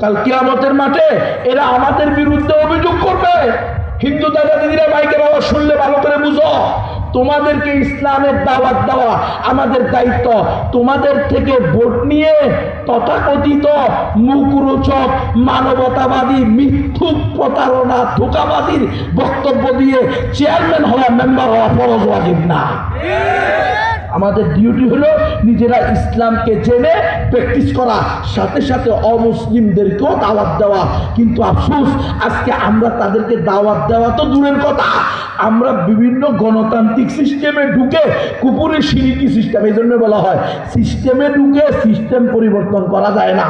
কাল কিয়ামতের মাঠে এরা আমাদের বিরুদ্ধে অভিযোগ করবে। হিন্দু দাদা দিদিরা মাইকের আওয়াজ শুনলে ভালো করে বুঝো। তোমাদেরকে ইসলামের দাওয়াত দেওয়া আমাদের দায়িত্ব। তোমাদের থেকে ভোট নিয়ে তথাকথিত মুকুরোচক মানবতাবাদী, মিথ্যুক প্রতারণা ধোকাবাদীর বক্তব্য দিয়ে চেয়ারম্যান হওয়া মেম্বার হওয়া ফরজ ওয়াজিব না। আমাদের ডিউটি হলো নিজেরা ইসলামকে জেনে প্র্যাকটিস করা, সাথে সাথে অমুসলিমদেরকেও দাওয়াত দেওয়া। কিন্তু আফসোস, আজকে আমরা তাদেরকে দাওয়াত দেওয়া তো দূরের কথা। আমরা বিভিন্ন গণতান্ত্রিক সিস্টেমে ঢুকে কুপুরের সিরিকি সিস্টেম এই জন্য বলা হয় সিস্টেমে ঢুকে সিস্টেম পরিবর্তন করা যায় না।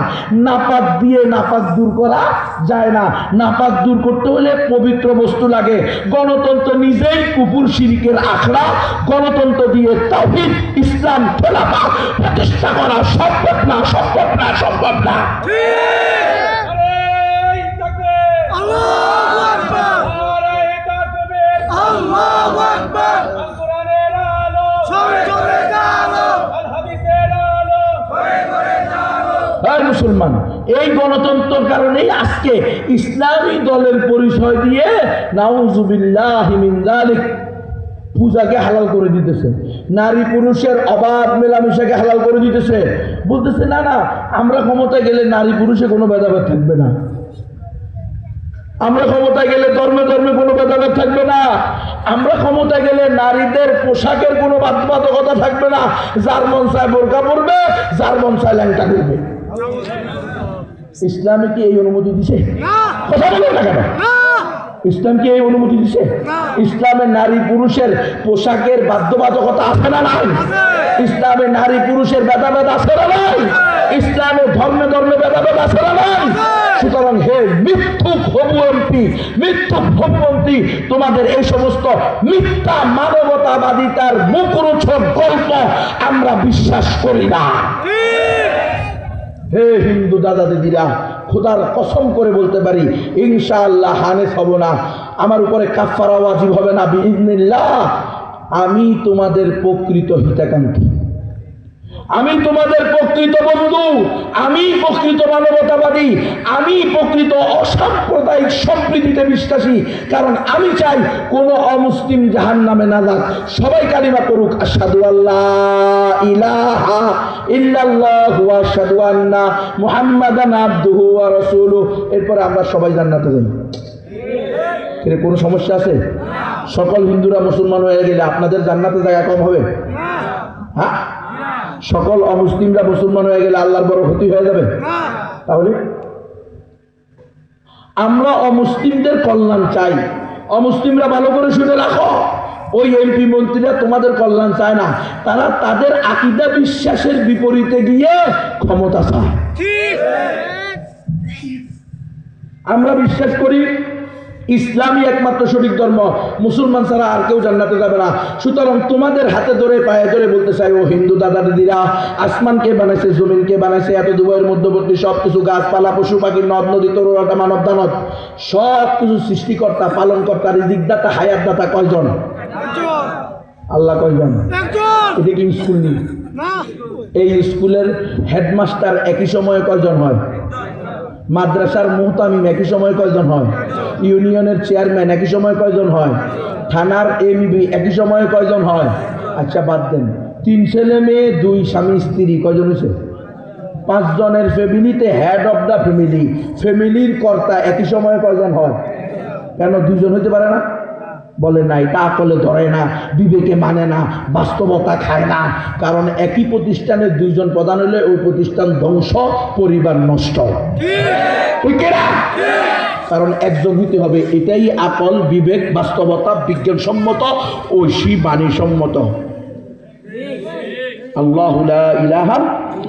নাপাক দিয়ে নাপাক দূর করা যায় না। নাপাক দূর করতে হলে পবিত্র বস্তু লাগে। গণতন্ত্র নিজেই কুপুর শিরিকের আখড়া। গণতন্ত্র দিয়ে তাহিদ ইসলাম খেলাফা, প্রতিষ্ঠা করা সম্ভব না সম্ভব না সম্ভব না। হ্যাঁ মুসলমান, এই গণতন্ত্রের কারণেই আজকে ইসলামী দলের পরিচয় দিয়ে নাউজুবিল্লাহ পূজাকে হালাল করে দিতেছে। নারী পুরুষের অবাধ মেলামেশাকে হালাল করে দিতেছে। বলতেছে না না আমরা ক্ষমতায় গেলে নারী পুরুষে কোনো ভেদাভেদ থাকবে না। আমরা ক্ষমতায় গেলে ধর্মে ধর্মে কোনো ভেদাভেদ থাকবে না। আমরা ক্ষমতায় গেলে নারীদের পোশাকের কোনো বাধ্যবাধকতা থাকবে না। যার মন চায় বোরকা পরবে যার মন চায় ল্যাংটা করবে ইসলামে কি এই অনুমতি দিছে? কথা বলেন না কেন? ইসলাম কি এই অনুমতি দিছে? না। ইসলামে নারী পুরুষের পোশাকের বাধ্যবাধকতা আছে না নাই? ইসলামে নারী পুরুষের ভেদাভেদ আছে না নাই? ইসলামে ধর্মে ধর্মে ভেদাভেদ আছে না নাই? সুতরাং হে মিথ্যুক হবুয়ন্তি মিথ্যুক ভবন্তি তোমাদের এই সমস্ত মিথ্যা মানবতাবাদিতার মুখরোচক গল্প আমরা বিশ্বাস করি না। হে হিন্দু দাদা দিদিরা খোদার কসম করে বলতে পারি, ইনশাআল্লাহ হানেস হব না। আমার উপরে কাফারা ওয়াজিব হবে না বিইজনিল্লাহ আমি তোমাদের প্রকৃত হিতাকাঙ্ক্ষী। আমি তোমাদের প্রকৃত বন্ধু, আমি প্রকৃত মানবতাবাদী, আমি প্রকৃত অসাম্প্রদায়িক সম্প্রীতিতে বিশ্বাসী, কারণ আমি চাই কোন অমুসলিম জাহান নামে না যাক সবাই কালিমা করুক আসাদু আল্লাহ ইলাহা ইল্লাল্লাহু আন্না মুহাম্মাদান আবদুহু এরপরে আমরা সবাই জান্নাতে যাই। এর কোনো সমস্যা আছে? সকল হিন্দুরা মুসলমান হয়ে গেলে আপনাদের জান্নাতে জায়গা কম হবে? হ্যাঁ? সকল অমুসলিমরা মুসলমান হয়ে গেলে আল্লাহর বড় ক্ষতি হয়ে যাবে? তাহলে? আমরা অমুসলিমদের কল্যাণ চাই। অমুসলিমরা ভালো করে শুনে রাখো। ওই এমপি মন্ত্রীরা তোমাদের কল্যাণ চায় না। তারা তাদের আকিদা বিশ্বাসের বিপরীতে গিয়ে ক্ষমতা চায়। আমরা বিশ্বাস করি ইসলামই একমাত্র সঠিক ধর্ম। মুসলমান ছাড়া আর কেউ জান্নাতে যাবে না। সুতরাং তোমাদের হাতে ধরে পায়ে ধরে বলতে চাই ও হিন্দু দাদা দিদিরা আসমানকে বানাইছে জমিনকে বানাইছে এত দুবয়ের মধ্যবর্তী সব কিছু গাছপালা পশু পাখি নদ নদী তরুণতা মানব দানব সব কিছু সৃষ্টিকর্তা পালনকর্তা রিজিকদাতা হায়াতদাতা কয়জন? আল্লাহ কয়জন? এটা কি স্কুল নেই এই স্কুলের হেডমাস্টার একই সময়ে কয়জন হয়? মাদ্রাসার মোহতামিম একই সময় কয়জন হয়? ইউনিয়নের চেয়ারম্যান একই সময় কয়জন হয়? থানার এমবি একই সময় কয়জন হয়? আচ্ছা বাদ দেন। তিন ছেলে মেয়ে, দুই স্বামী, স্ত্রী, কয়জন হয়েছে? পাঁচজনের ফ্যামিলিতে হেড অফ দ্য ফ্যামিলি ফ্যামিলির কর্তা একই সময় কয়জন হয়? কেন দুজন হইতে পারে না? বলে না এটা আকলে ধরে না বিবেকে মানে না বাস্তবতা খায় না। কারণ একই প্রতিষ্ঠানের দুইজন প্রধান হলে ওই প্রতিষ্ঠান ধ্বংস পরিবার নষ্ট। কারণ একজন হইতে হবে এটাই আকল বিবেক বাস্তবতা বিজ্ঞানসম্মত ঐশী বাণীসম্মত। আল্লাহ ইলাহা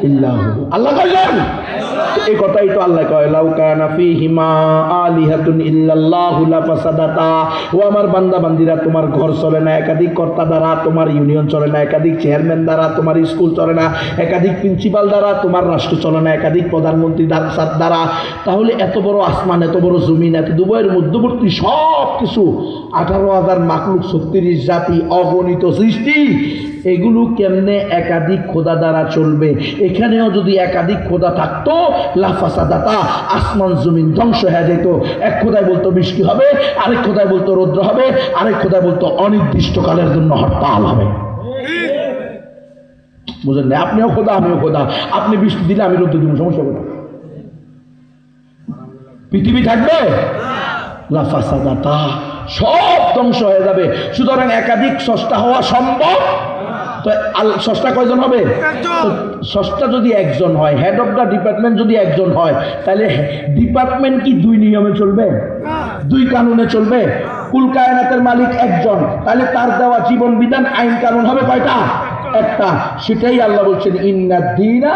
ইল্লাহু। আল্লাহ কয়জন এই কথাই তো আল্লাহ কয়, লাউ কানা ফীহিমা আলিহাতুন ইল্লাল্লাহু লাফাসাদাতা। ও আমার বান্দা বান্দিরা তোমার ঘর চলে না, একাধিক কর্তা দ্বারা, তোমার ইউনিয়ন চলে না, একাধিক চেয়ারম্যান দ্বারা, তোমার স্কুল চলে না, একাধিক প্রিন্সিপাল দ্বারা, তোমার রাষ্ট্র চলে না, একাধিক প্রধানমন্ত্রী দ্বারা। তাহলে এত বড় আসমান, এত বড় জমিন, এত দুবয়ের মধ্যবর্তী সব কিছু আঠারো হাজার মাকলুক ছত্রিশ জাতি অগণিত সৃষ্টি এগুলো কেমনে একাধিক খোদা দ্বারা চলবে? এখানেও যদি একাধিক খোদা থাকতো লাফাসা লাফাসাদাতা আসমান জমিন ধ্বংস হয়ে যেত। এক খোদায় বলতো বৃষ্টি হবে, আরেক খোদায় বলতো রৌদ্র হবে, আরেক খোদায় বলতো অনির্দিষ্টকালের জন্য হরতাল হবে। বুঝলেন না? আপনিও খোদা, আমিও খোদা। আপনি বৃষ্টি দিলে আমি রৌদ্র দিব, সমস্যা কোথায় পৃথিবী থাকবে? লাফাসাদাতা সব ধ্বংস হয়ে যাবে। সুতরাং একাধিক সস্তা হওয়া সম্ভব তো আল- সস্তা কয়জন হবে? ষষ্ঠা যদি একজন হয় হেড অফ দ্য ডিপার্টমেন্ট যদি একজন হয় তাহলে ডিপার্টমেন্ট কি দুই নিয়মে চলবে? দুই কানুনে চলবে? কুল কায়নাতের মালিক একজন তাহলে তার দেওয়া জীবন বিধান আইন কানুন হবে কয়টা? একটা। সেটাই আল্লাহ বলছেন ইন্না দিনা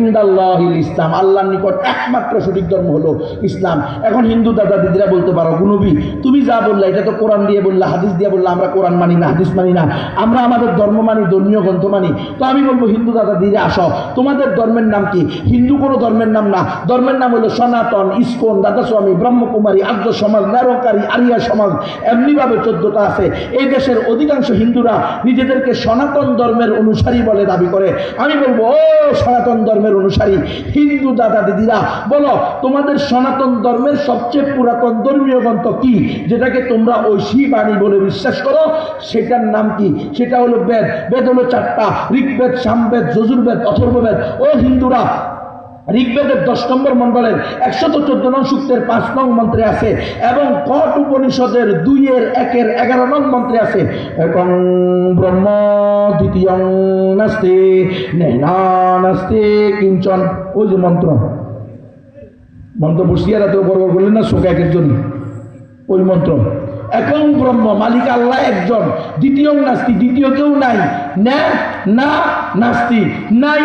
ইন্দাল্লাহিল ইসলাম, আল্লাহর নিকট একমাত্র সঠিক ধর্ম হলো ইসলাম। এখন হিন্দু দাদা দিদিরা বলতে পারো গুনবি তুমি যা বললা, এটা তো কোরআন দিয়ে বললা, হাদিস দিয়ে বললা, আমরা কোরআন মানি না, হাদিস মানি না, আমরা আমাদের ধর্ম মানি, ধর্মীয় গ্রন্থ মানি। তো আমি বলব, হিন্দু দাদা দিদিরা, আসো। তোমাদের ধর্মের নাম কি? হিন্দু কোনো ধর্মের নাম না। ধর্মের নাম হলো সনাতন, ইস্কন, দাদাস্বামী, ব্রহ্মকুমারী, আর্য সমাজ নারকারী আরিয়া সমাজ, এমনিভাবে চোদ্দটা আছে। এই দেশের অধিকাংশ হিন্দুরা নিজেদেরকে সনাতন ধর্মের অনুসারী বলে দাবি করে। আমি বলব, ও সনাতন ধর্মের অনুসারী, হিন্দু দাদা দিদিরা, বলো, তোমাদের সনাতন ধর্মের সবচেয়ে পুরাতন ধর্মীয় গ্রন্থ কি? যেটাকে তোমরা ঐশী বাণী বলে বিশ্বাস করো, সেটার নাম কি? সেটা হলো বেদ। বেদ হলো চারটা, ঋগ্বেদ, সামবেদ, যজুর্বেদ, অথর্ববেদ। ও হিন্দুরা ঋগ্বেদের দশ নম্বর মণ্ডলের একশত চোদ্দ নং সূক্তের পাঁচ নং মন্ত্রে আছে, এবং কট উপনিষদের দুইয়ের একের এগারো নং মন্ত্রে আছে এবং ব্রহ্ম দ্বিতীয় নাস্তে নাস্তে কিঞ্চন। ওই যে মন্ত্র। মন্ত্র বসিয়ারা তো বড় বললেন না, শোক একের জন্য ওই মন্ত্র। একং ব্রহ্ম, মালিক আল্লাহ একজন। দ্বিতীয় নাস্তি, দ্বিতীয় কেউ নাই। না, নাস্তি। নাই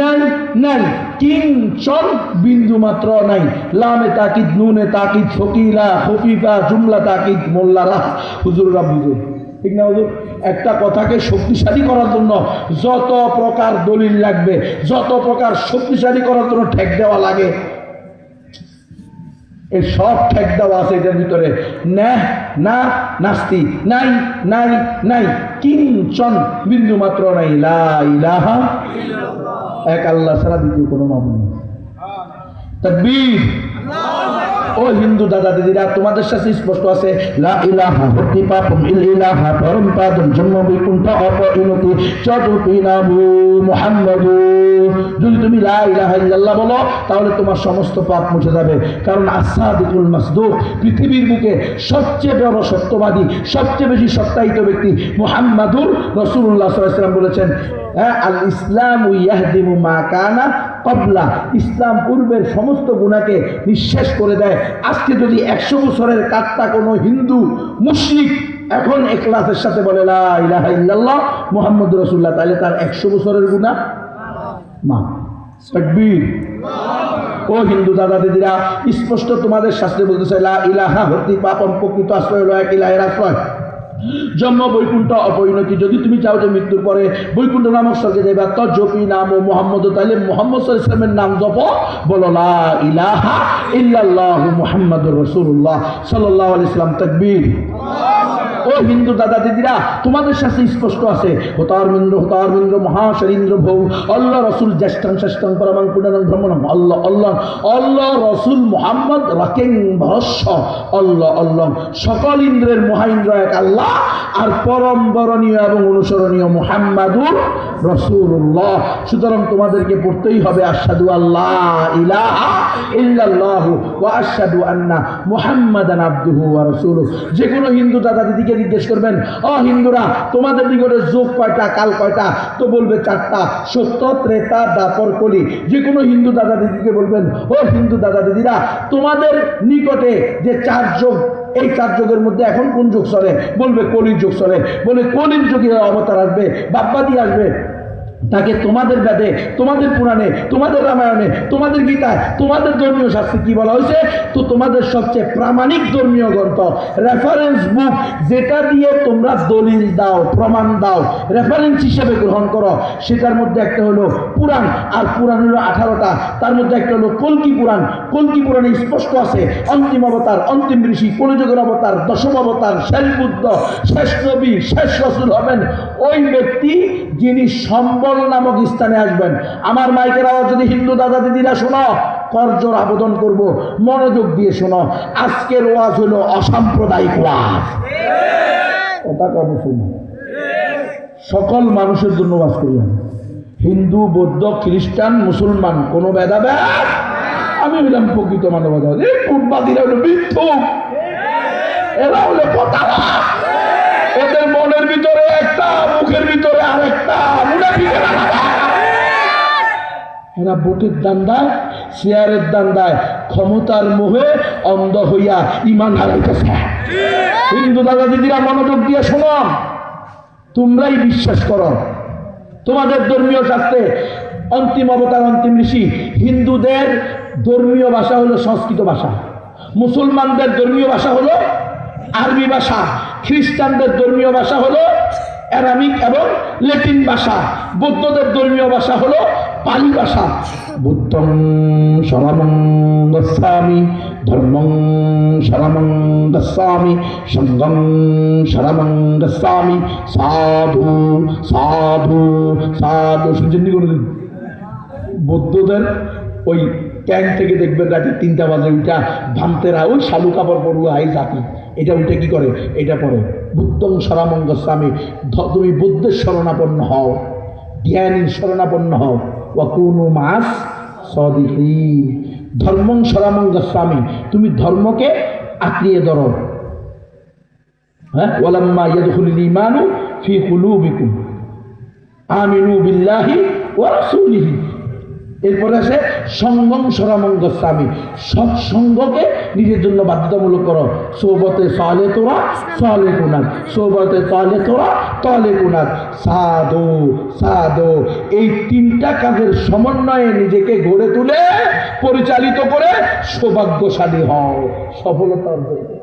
নাই নাই। কিঞ্চন বিন্দু মাত্র নাই। লামে তাকিদ, নুনে তাকিদ, ফকিরা হফিফা জুমলা তাকিদ, মোল্লারা। হুজুররা বুঝুন ঠিক না একটা কথাকে শক্তিশালী করার জন্য যত প্রকার দলিল লাগবে, যত প্রকার শক্তিশালী করার জন্য ঠেক দেওয়া লাগে এই সব ঠেক দেওয়া আছে এটার ভিতরে। না, নাস্তি, নাই নাই নাই, কিঞ্চন বিন্দু মাত্র নাই লাহা এক আল্লাহ সারা দ্বিতীয় কোনো মামুন তাকবীর। ও হিন্দু দাদা দিদিরা, তোমাদের সাথে স্পষ্ট আছে, লা ইলাহা হতি পাপম ইল ইলাহা পরম পাদম জন্ম বৈকুণ্ঠ যদি তুমি লা ইলাহা ইল্লাল্লাহ বলো, তাহলে তোমার সমস্ত পাপ মুছে যাবে। কারণ আসাদিকুল মাসদুক, পৃথিবীর বুকে সবচেয়ে বড় সত্যবাদী, সবচেয়ে বেশি সত্যায়িত ব্যক্তি মুহাম্মাদুর রসুল্লাহ সাল্লাম বলেছেন আল ইসলাম ইয়াহদিমু মা কানা কবলা ইসলাম পূর্বের সমস্ত গুণাকে নিঃশেষ করে দেয়। আজকে যদি একশো বছরের কাটটা কোনো হিন্দু, মুশরিক এখন এখলাসের সাথে বলে ইল্লাল্লাহ মুহাম্মদ রসুল্লাহ তাহলে তার একশো বছরের গুণা মা। তাকবীর। ও হিন্দু দাদা দিদিরা, স্পষ্ট তোমাদের শাস্ত্রে বলতেছে, লা ইলাহা হতি পাপম প্রকৃত আশ্রয় হলো এক ইলাহের আশ্রয়। জন্ম বৈকুণ্ঠ অপরিণতি। যদি তুমি চাও যে মৃত্যুর পরে বৈকুণ্ঠ নামক সাজে যাইবা তো জপি নাম ও মোহাম্মদ তাহলে মোহাম্মদ ইসলামের নাম জপ, বলো লা ইলাহা ইল্লাল্লাহ মুহাম্মাদুর রাসূলুল্লাহ সাল্লাল্লাহু আলাইহি ইসলাম তাকবীর। ও হিন্দু দাদা দিদিরা, তোমাদের সাথে স্পষ্ট আছে। হতারমিন্দ্র হতারমিন্দ্র মহাশরীন্দ্র ভৌ, আল্লাহ রসুল জ্যেষ্ঠাং শ্রেষ্ঠাং পরমাং পুনারং ভ্রমণম আল্লাহ আল্লাহ আল্লাহ রসুল মোহাম্মদ রাকেং ভরস্য। আল্লাহ আল্লাহ, সকল ইন্দ্রের মহাইন্দ্র এক আল্লাহ, আর পরম বরণীয় এবং অনুসরণীয় মুহাম্মাদুর রসুল্লাহ সুতরাং তোমাদেরকে পড়তেই হবে আসাদু আল্লাহ ইলাহা ইল্লাল্লাহু ওয়া আশহাদু আন্না মুহাম্মাদান আবদুহু ওয়া রাসূলুহু। যে কোনো হিন্দু দাদা দিদিকে জিজ্ঞেস করবেন। অ হিন্দুরা, তোমাদের নিকটে যোগ কয়টা, কাল কয়টা? তো বলবে চারটা। সত্য, ত্রেতা, দাপর, কলি। যে কোনো হিন্দু দাদা দিদিকে বলবেন, ও হিন্দু দাদা দিদিরা, তোমাদের নিকটে যে চার যোগ, এই চার যুগের মধ্যে এখন কোন যুগ চলে? বলবে, কলির যুগ চলে। বলে, কলির যুগে অবতার আসবে, বাপ্পাদি আসবে। তাকে তোমাদের বেদে, তোমাদের পুরাণে, তোমাদের রামায়ণে, তোমাদের গীতায়, তোমাদের ধর্মীয় শাস্ত্রে কি বলা হয়েছে? তো তোমাদের সবচেয়ে প্রামাণিক ধর্মীয় গ্রন্থ রেফারেন্স বুক যেটা দিয়ে তোমরা দলিল দাও, প্রমাণ দাও রেফারেন্স হিসেবে গ্রহণ করো। সেটার মধ্যে একটা হলো পুরাণ, আর পুরাণ হলো আঠারোটা। তার মধ্যে একটা হলো কলকি পুরাণ। কলকি পুরাণে স্পষ্ট আছে, অন্তিম অবতার, অন্তিম ঋষি, কলিযুগের অবতার, দশম অবতার, শেষ বুদ্ধ, শেষ নবী শেষ রসুল হবেন ওই ব্যক্তি যিনি সম্বল নামক স্থানে আসবেন। আমার মাইকের আওয়াজ যদি হিন্দু দাদা দিদিরা শোনো, করজোর আবেদন করব। মনোযোগ দিয়ে শোনো। আজকের ওয়াজ হলো অসাম্প্রদায়িক ওয়াজ। সকল মানুষের জন্য ওয়াজ করি। হিন্দু, বৌদ্ধ, খ্রিস্টান, মুসলমান, কোনো ভেদাভেদ? আমি হইলাম প্রকৃত মানবতাবাদী এই ফুটবাদীরা হলো মিথ্যুক এরা হলো কথা মনের ভিতরে একটা, মুখের ভিতরে আরেকটা। এরা ভোটের দান্দায় শেয়ারের দান্দায় ক্ষমতার মোহে অন্ধ হইয়া ইমান হারাইতেছে। হিন্দু দাদা দিদিরা মনোযোগ দিয়ে শোনো। তোমরাই বিশ্বাস করো। তোমাদের ধর্মীয় শাস্ত্রে অন্তিম অবতার, অন্তিম ঋষি হিন্দুদের ধর্মীয় ভাষা হলো সংস্কৃত ভাষা। মুসলমানদের ধর্মীয় ভাষা হলো আরবি ভাষা। খ্রিস্টানদের ধর্মীয় ভাষা হলো অ্যারামিক এবং ল্যাটিন ভাষা। বৌদ্ধদের ধর্মীয় ভাষা হলো পালি ভাষা। বুদ্ধং শরণং গচ্ছামি ধর্মং শরণং গচ্ছামি সঙ্গং শরণং গচ্ছামি সাধু সাধু সাধু। শুনছেন করে দিন বৌদ্ধদের ওই ট্যাঙ্ক থেকে দেখবেন রাতে তিনটা বাজে উঠা ভান্তেরা ওই শালু কাপড় পড়ুয়া হাই জাতি। এটা উঠে কি করে? এটা পরে বুদ্ধং সরামঙ্গ স্বামী। তুমি বুদ্ধের শরণাপন্ন হও। জ্ঞানীর শরণাপন্ন হও। কোনো মাস সদিহি। ধর্মং সরামঙ্গ স্বামী। তুমি ধর্মকে আঁকড়িয়ে ধরো। হ্যাঁ? ওয়ালাম্মা ইয়াদখুলুল ঈমানু ফি কুলুবিকুম। আমিনু বিল্লাহি ওয়া রাসূলিহি। এরপরে আসে সঙ্গম সরামঙ্গ স্বামী সৎসঙ্গকে নিজের জন্য বাধ্যতামূলক করো। সৌবতে সালে তোরা, সালে কুনাক সৌবতে তালে তোরা, তলে কুনাক সাধু সাধু। এই তিনটা কাজের সমন্বয়ে নিজেকে গড়ে তুলে পরিচালিত করে সৌভাগ্যশালী হও। সফলতা অর্জন।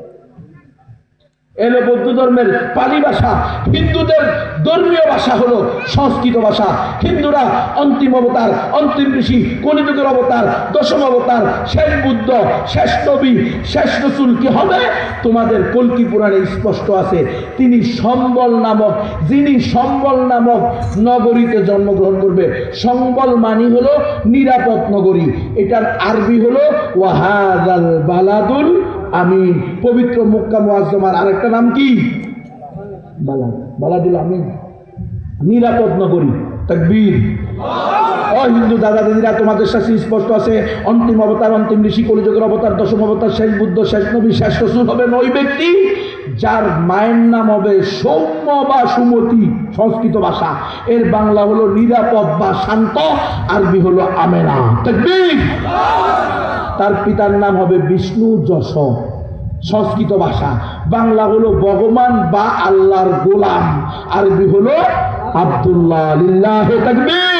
এলো বৌদ্ধ ধর্মের পালি ভাষা, হিন্দুদের ধর্মীয় ভাষা হলো সংস্কৃত ভাষা। হিন্দুরা অন্তিম অবতার, অন্তিম ঋষি, কলিযুগের অবতার, দশম অবতার, শেষ বুদ্ধ, শেষ নবী, শেষ রসুল কি হবে? তোমাদের কল্কি পুরাণে স্পষ্ট আছে, তিনি সম্বল নামক, যিনি সম্বল নামক নগরীতে জন্মগ্রহণ করবে। সম্বল মানি হলো নিরাপদ নগরী। এটার আরবি হলো ওয়াহাদাল বালাদুল আমিন পবিত্র মুক্কা মুআজ্জমার আরেকটা নাম কি? বালা বালাদুল আমি নিরাপদ নগরী তাকবীর। অ হিন্দু দাদা দিদিরা তোমাদের শাস্তি স্পষ্ট আছে। অন্তিম অবতার অন্তিম ঋষি কলিযুগের অবতার দশম অবতার শেষ বুদ্ধ শেষ নবী শেষ রসুল হবেন ওই ব্যক্তি। যার মায়ের নাম হবে সৌম্য বা সুমতি, সংস্কৃত ভাষা। এর বাংলা হলো নিরাপদ বা শান্ত, আরবি হলো আমেনা। তার পিতার নাম হবে বিষ্ণু যশ সংস্কৃত ভাষা। বাংলা হলো ভগবান বা আল্লাহর গোলাম, আরবি হলো আব্দুল্লাহ লিল্লাহ তাকবীর।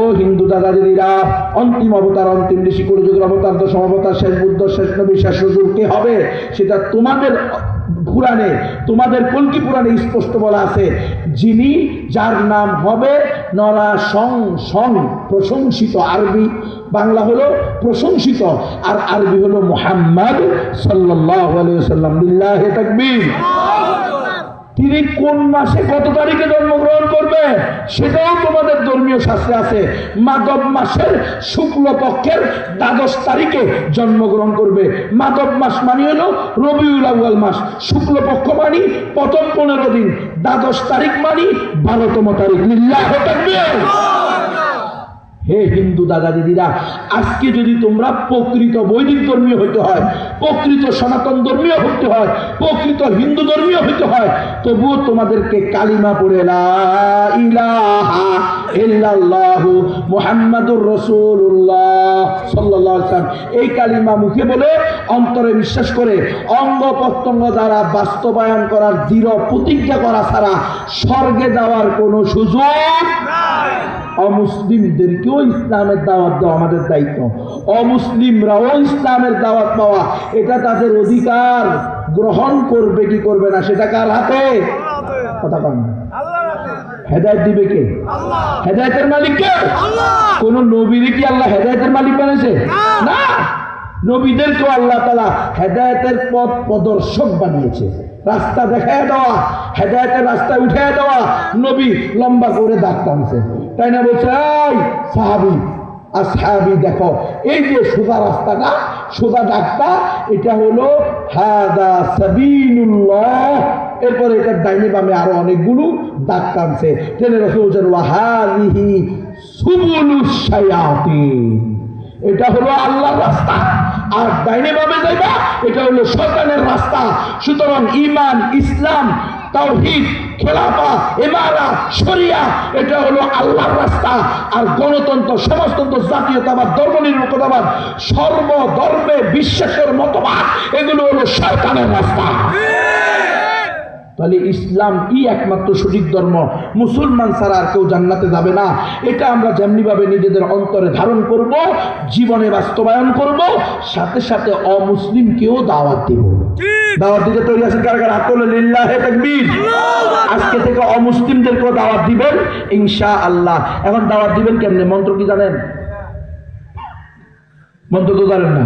ও হিন্দু দাদা দিদিরা অন্তিম অবতার, অন্তিম ঋষি, কলিযুগের অবতার, দশম অবতার, শেষ বুদ্ধ, শেষ নবী, শেষ রসুল কে হবে? সেটা তোমাদের পুরাণে, তোমাদের কলকি পুরাণে স্পষ্ট বলা আছে। যিনি যার নাম হবে নরা সং সং প্রশংসিত আরবি। বাংলা হলো প্রশংসিত, আর আরবি হলো মোহাম্মদ সাল্লাল্লাহু আলাইহি সাল্লাম তাকবীর। তিনি কোন মাসে কত তারিখে জন্মগ্রহণ করবে? সেটাও তোমাদের ধর্মীয় শাস্ত্রে আছে। মাধব মাসের শুক্ল পক্ষের দ্বাদশ তারিখে জন্মগ্রহণ করবে। মাধব মাস মানি হলো রবিউল আউয়াল মাস। শুক্ল পক্ষ মানি প্রথম পনেরো দিন। দ্বাদশ তারিখ মানি বারোতম তারিখ। লিল্লাহ হে হিন্দু দাদা দিদিরা, আজকে যদি তোমরা প্রকৃত বৈদিক ধর্মীয় হইতে হয়, প্রকৃত সনাতন ধর্মীয় হইতে হয়, প্রকৃত হিন্দু ধর্মীয় হইতে হয়, তবুও তোমাদেরকে কালিমা পড়ে মুহাম্মাদুর রাসূলুল্লাহ সাল্লাল্লাহু এই কালিমা মুখে বলে, অন্তরে বিশ্বাস করে, অঙ্গ প্রত্যঙ্গ দ্বারা বাস্তবায়ন করার দৃঢ় প্রতিজ্ঞা করা ছাড়া স্বর্গে যাওয়ার কোনো সুযোগ অমুসলিমদেরকেও ইসলামের দাওয়াত দেওয়া আমাদের দায়িত্ব। অমুসলিমরাও ইসলামের দাওয়াত পাওয়া। এটা তাদের অধিকার। গ্রহণ করবে কি করবে না, সেটা কার হাতে? কথা কন। হেদায়ত দিবে কে? হেদায়তের মালিক কে? কোন নবীরে কি আল্লাহ হেদায়তের মালিক বানাইছে না। নবীদেরকেও আল্লাহ তালা হেদায়তের পথ প্রদর্শক বানিয়েছে। রাস্তা দেখায় দেওয়া, হেদায়তের রাস্তায় উঠে দেওয়া, নবী লম্বা করে দাগ টানছে। তাই না বলছে সাহাবি আর সাহাবি দেখো, এই যে সোজা রাস্তাটা, সোজা ডাকটা, এটা হলো হাদা সাবিনুল্লাহ। এরপরে এটার ডাইনে বামে আরও অনেকগুলো দাগ টানছে। ট্রেনের রসুল বলছেন ওয়াহাদিহি সুবুলুস শায়াতিন এটা হলো আল্লাহর রাস্তা। আর ডাইনে বামে যাইবা, এটা হলো শয়তানের রাস্তা। সুতরাং ইমান, ইসলাম তাওহীদ, খেলাফা এমারা শরিয়া, এটা হলো আল্লাহর রাস্তা। আর গণতন্ত্র, সমাজতন্ত্র, জাতীয়তাবাদ, ধর্মনিরপেক্ষতাবাদ, সর্বধর্মে বিশ্বাসের মতবাদ, এগুলো হলো সরকারের রাস্তা। তাহলে ইসলাম ই একমাত্র সঠিক ধর্ম। মুসলমান ছাড়া আর কেউ জান্নাতে যাবে না। এটা আমরা যেমনিভাবে নিজেদের অন্তরে ধারণ করব জীবনে বাস্তবায়ন করব সাথে সাথে অমুসলিমকেও দাওয়াত দিব। দাওয়াত দিতে তৈরি আছেন কার কার? হাত তাকবীর। আজকে থেকে অমুসলিমদেরকেও দাওয়াত দিবেন ইনশা আল্লাহ এখন দাওয়াত দিবেন কেমনে? মন্ত্র কি জানেন? মন্ত্র তো জানেন না।